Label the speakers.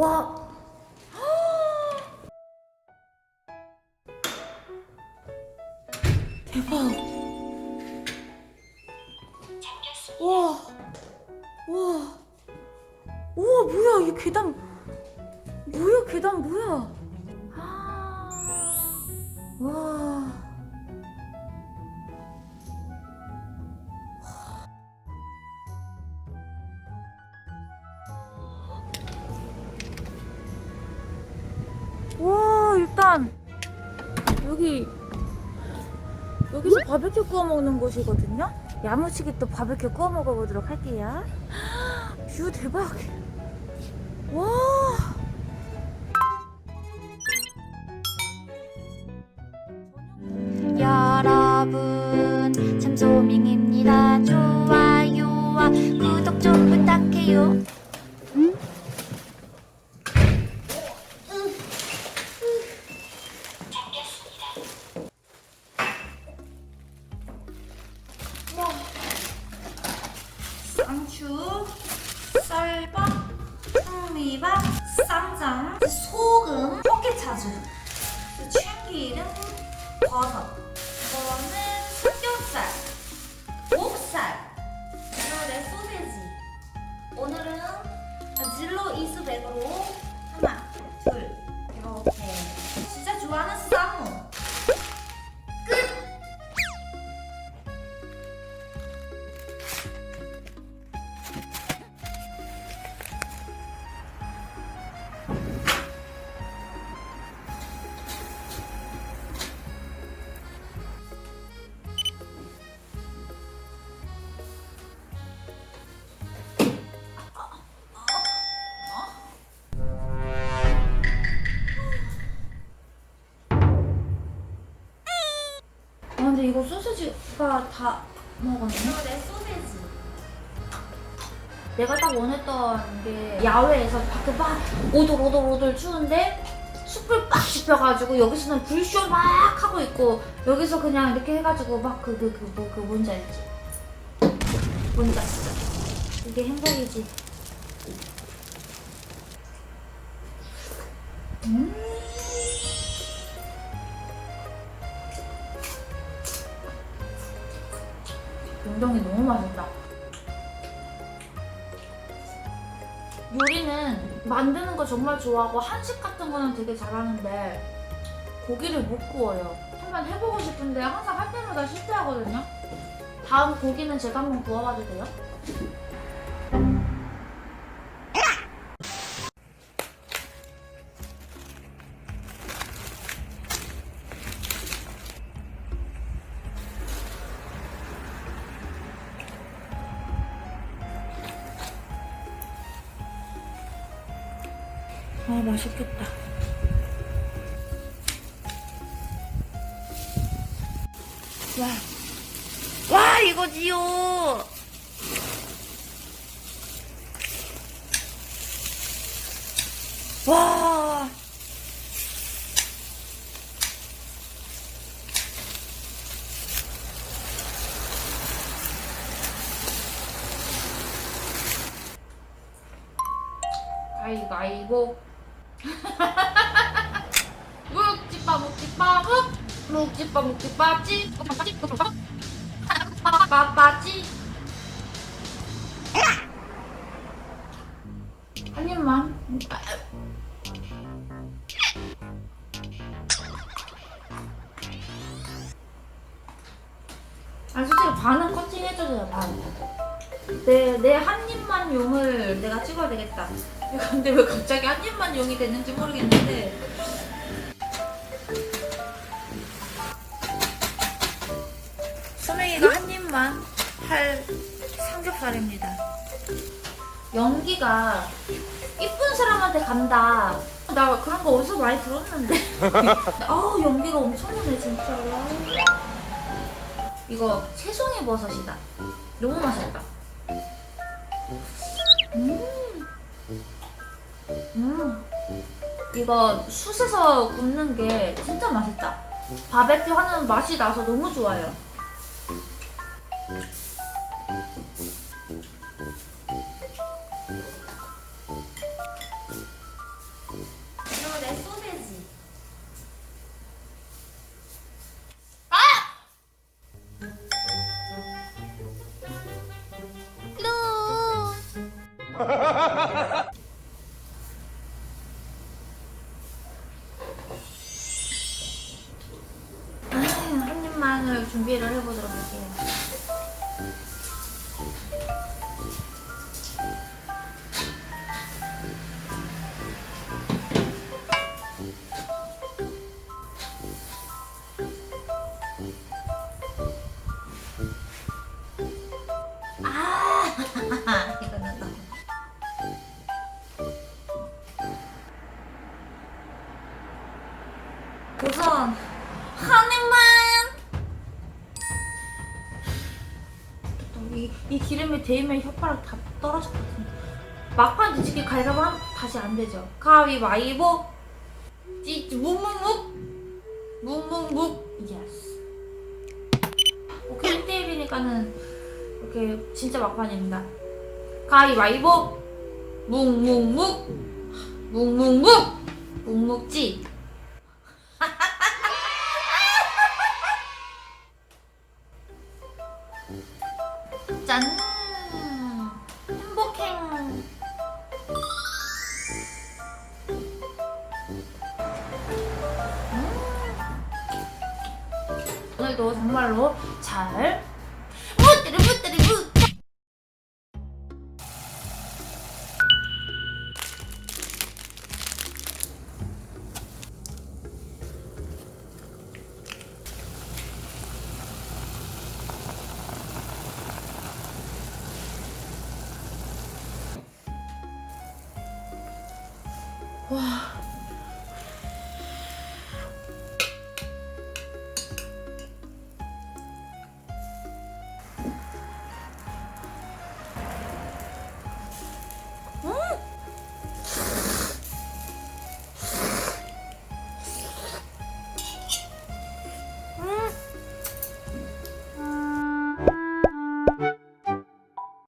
Speaker 1: 와. 대박. 와. 와. 우와, 뭐야, 이 계단. 뭐야, 계단 뭐야. 와, 일단 여기 여기서 바베큐 구워 먹는 곳이거든요. 야무지게 또 바베큐 구워 먹어보도록 할게요. 뷰 대박. 와.
Speaker 2: 여러분 참 소밍입니다
Speaker 1: 버섯. 이거는 삼겹살, 목살, 그다음에 소세지. 오늘은 바질로 이스백으로 하나, 둘, 이렇게. 진짜 좋아하는 근데 이거 소세지가 다 먹었네. 내 소세지. 내가 딱 원했던 게 야외에서 밖에 막 오돌오돌오돌 추운데 숯불 빡 지펴가지고 여기서는 불쇼 막 하고 있고 여기서 그냥 이렇게 해가지고 막 그 그 그 뭐그 뭔지 알지? 뭔지 알지? 이게 행복이지. 음. 운동이 너무 맛있다. 요리는 만드는 거 정말 좋아하고 한식 같은 거는 되게 잘하는데 고기를 못 구워요. 한번 해보고 싶은데 항상 할 때마다 실패하거든요. 다음 고기는 제가 한번 구워봐도 돼요? 아 맛있겠다. 와, 와 이거지요. 와. 가위가위보. 묵집밥 묵집밥 묵 묵집밥 묵집밥지 묵집밥지 묵집밥 빠빠지 한 입만 아 솔직히 반은 커팅 해줘도 반내 내 한 입만 용을 내가 찍어야 되겠다 근데 왜 갑자기 한 입만 용이 됐는지 모르겠는데 소명이가 한 입만 할 삼겹살입니다. 연기가 이쁜 사람한테 간다. 나 그런 거 어디서 많이 들었는데. 아우 연기가 엄청나네 진짜로. 이거 새송이 버섯이다. 너무 맛있다. 음. 이거 숯에서 굽는 게 진짜 맛있다. 바베큐 하는 맛이 나서 너무 좋아요. 이거 내 소세지. 아! 한 입만을 준비를 해보도록 할게요. 아. 우선 한 이, 이 기름에 데이면 혓바닥 다 떨어졌거든. 막판 뒤집기 하면 다시 안 되죠. 가위바위보. 찌 묵묵묵. 묵묵묵. 예스. 오케이 1대1이니까는 이렇게 진짜 막판입니다. 가위바위보. 묵묵묵. 묵묵묵. 묵묵지. 음. 오늘도 정말로 잘 무뜨리 무뜨리 무 와